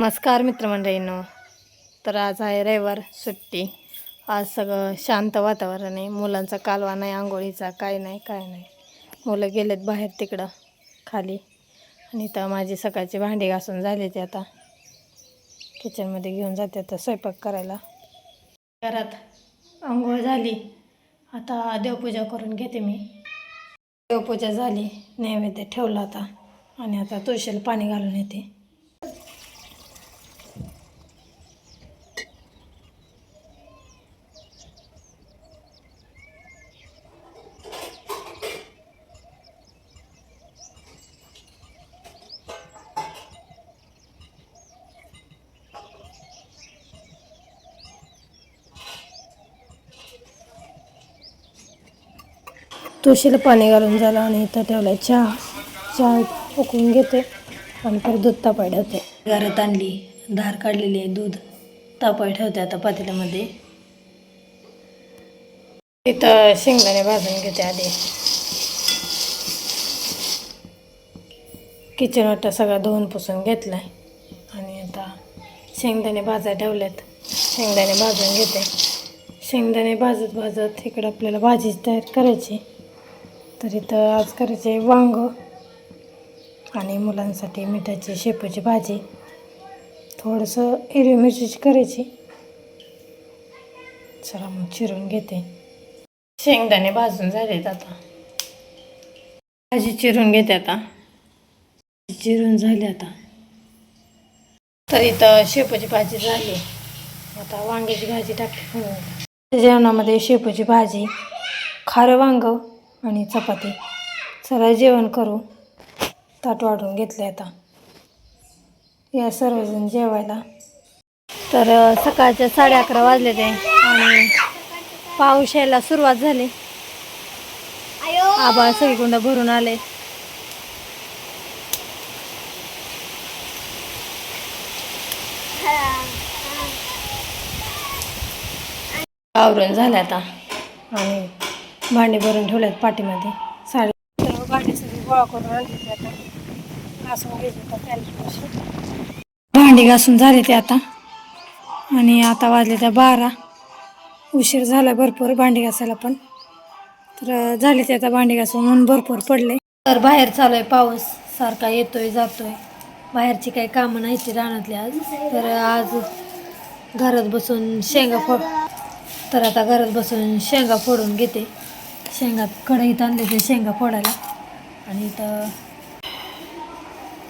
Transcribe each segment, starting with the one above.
नमस्कार मित्रमंडळींनो. तर आज आहे रविवार सुट्टी. आज सगळं शांत वातावरण आहे. मुलांचा कालवा नाही आंघोळीचा काय नाही काय नाही. मुलं गेलेत बाहेर तिकडं खाली. आणि तर माझी सकाळची भांडी घासून झाली ती आता. किचनमध्ये घेऊन जाते आता स्वयंपाक करायला. घरात आंघोळ झाली. आता देवपूजा करून घेते मी. देवपूजा झाली नैवेद्य ठेवला आता. आणि आता तुळशीला पाणी घालून येते. तुळशीला पाणी घालून झालं आणि इथं ठेवलं चहा. चहा उकळून घेते आणि परत दूध तापाय ठेवते. घरात आणली. धार काढलेली आहे दूध तापाय ठेवते आता पातेल्यामध्ये. इथं शेंगदाणे भाजून घेते आधी. किचन वाटा सगळा धुवून पुसून घेतलाय. आणि आता शेंगदाणे भाजा ठेवलेत. शेंगदाणे भाजून घेते. शेंगदाणे भाजत भाजत इकडं आपल्याला भाजी तयार करायची. तर इथं आज करायचे वांग आणि मुलांसाठी मिठाची शेपूची भाजी. थोडंसं हिरवी मिरचीची करायची. चला मग चिरून घेते. शेंगदाणे भाजून झालेत आता. भाजी चिरून घेते आता. चिरून झाली आता. तर इथं शेपूची भाजी झाली. आता वांग्याची भाजी टाकते. जेवणामध्ये शेपूची भाजी खारं वांग आणि चपाती. चला जेवण करू. ताट वाढून घेतले आता. या सर्वजण जेवायला. तर सकाळच्या साडे अकरा वाजले ते आणि पाऊस यायला सुरुवात झाली. आबाळ सगळीकुंड भरून आले. आवरून झालं आता. आणि भांडी भरून ठेवल्यात पाठीमध्ये साडी भांडी सगळी गोळा करून आणली आता. घासून घ्यायची भांडी घासून झाले ते आता. आणि आता वाजले त्या बारा. उशीर झाला भरपूर भांडी घासायला पण. तर झाले ते आता भांडी घासून म्हणून भरपूर पडले. तर बाहेर चालू आहे पाऊस. सारखा येतोय जातोय. बाहेरची काही कामं नाही ती रानातली आज. तर आज घरात बसून शेंगा फोड तर आता घरात बसून शेंगा फोडून घेते. शेंगा कढईत आणले ते शेंगा फोडायला. आणि इथं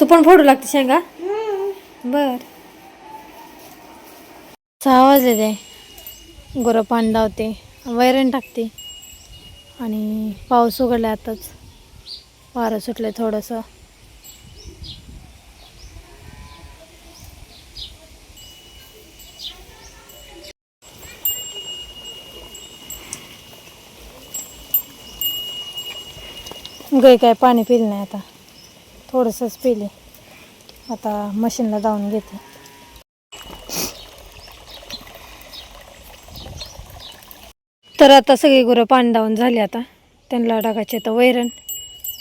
तू पण फोडू लागते शेंगा? बर. सहा वाजले गोरं गुरं पाणी लावते. वैरण टाकते. आणि पाऊस उघडला आताच. वारं सुटलं थोडंसं. गाय काय पाणी पिलं नाही आता. थोडंसंच पिले. आता मशीनला जाऊन घेते. तर आता सगळी गुरं पाणी दावून झाली आता. त्यांना टाकायचे तर वैरण.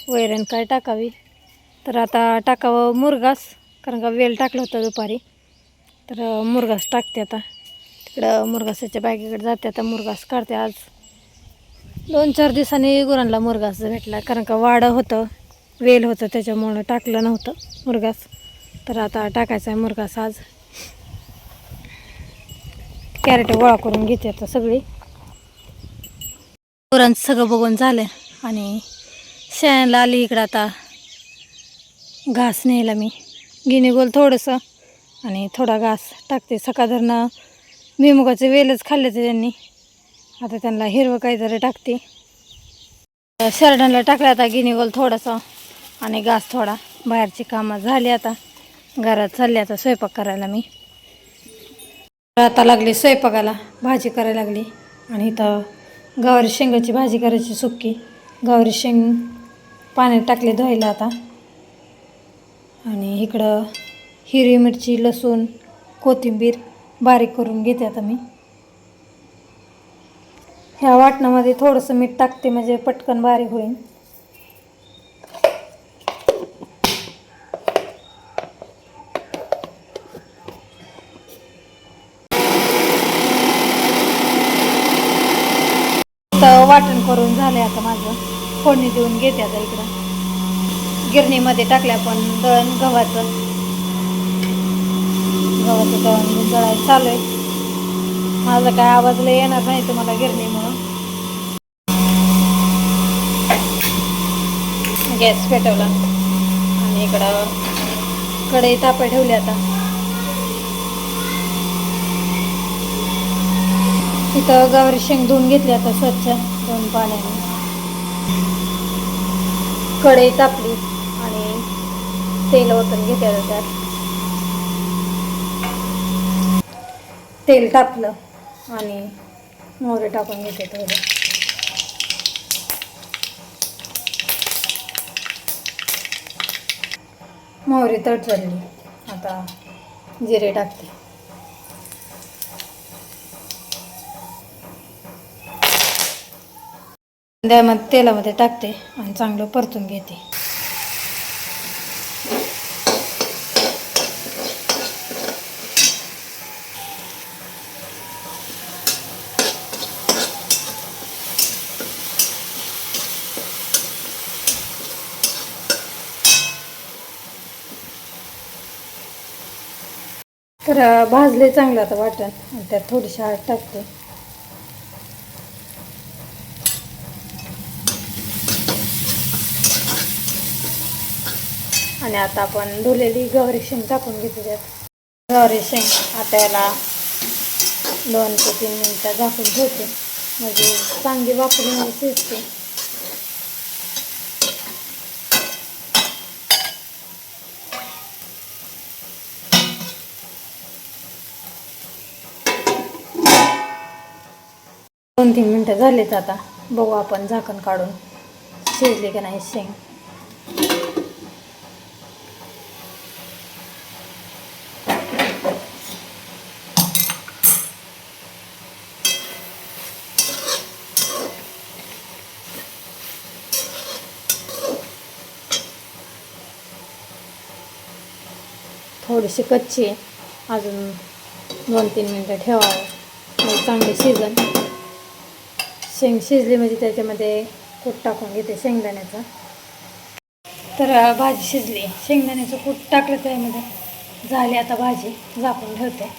वैरण काय टाकावी? तर आता टाकावं मुरगास कारण का वेल टाकलं होतं दुपारी. तर मुरगास टाकते आता. तिकडं मुरगासाच्या बॅगेकडे जाते आता. मुरगास काढते आज. दोन चार दिवसांनी गुरांना मुरगास भेटला कारण का वाडं होतं वेल होतं त्याच्यामुळं टाकलं नव्हतं मुरगास. तर आता टाकायचं आहे मुरगास आज. कॅरेट गोळा करून घेते आता सगळी. गुरांचं सगळं बघून झालं आणि शेणाला आली इकडं आता. घास न्यायला मी. गिनी गोल थोडंसं आणि थोडा घास टाकते. सकाळधरनं भुईमुगाचे वेलच खाल्ले ते त्यांनी. आता त्यांना हिरवं काहीतरी टाकते. शर्डनला टाकलं आता गिनीगोल थोडासा थोडंसं आणि घास थोडा. बाहेरची कामं झाली आता. घरात चालली आता स्वयंपाक करायला मी. आता लागली स्वयंपाकाला भाजी करायला लागली. आणि इथं गवारी शेंगाची भाजी करायची सुक्की. गवारी शेंग पाण्यात टाकले धुवायला आता. आणि इकडं हिरवी मिरची लसूण कोथिंबीर बारीक करून घेते आता मी. ह्या वाटणामध्ये थोडंसं मीठ टाकते म्हणजे पटकन बारीक होईल. वाटण करून झालं आता माझं. फोडणी देऊन घेते आता इकडं. गिरणीमध्ये टाकल्या पण दळण गव्हाचं. गव्हाचं दळण दळायला चालू आहे. माझा काय आवाज येणार नाही तुम्हाला गिरणीमुळे. गॅस पेटवला. आणि इकडं कढई तापा ठेवली आता. इथं गावरी शेंग धुवून घेतली आता स्वच्छ दोन पाण्याने. कढई तापली आणि तेल ओतून घेते त्यात. तेल तापलं आणि मोहरी टाकून घेते थोडं. मोहरी तडतडली आता जिरे टाकते. त्यामध्ये तेलामध्ये टाकते आणि चांगलं परतून घेते. तर भाजले चांगलं आता वाटण. आणि त्यात थोडीशी आळ टाकते. आणि आता आपण धुलेली गवारी शेंग टाकून घेते त्यात गवारी शेंग आता याला दोन ते तीन मिनटं झाकून ठेवते. म्हणजे चांगली वापरून शिजते. दोन तीन मिनटं झालेत आता. बघू आपण झाकण काढून शिजले की नाही शेंग. थोडीशी कच्ची आहे. अजून दोन तीन मिनटं ठेवावं. चांगली शिजन. शेंग शिजली म्हणजे त्याच्यामध्ये कूट टाकून घेते शेंगदाण्याचं. तर भाजी शिजली. शेंगदाण्याचं कूट टाकलं त्यामध्ये. झाली आता भाजी झाकून ठेवते.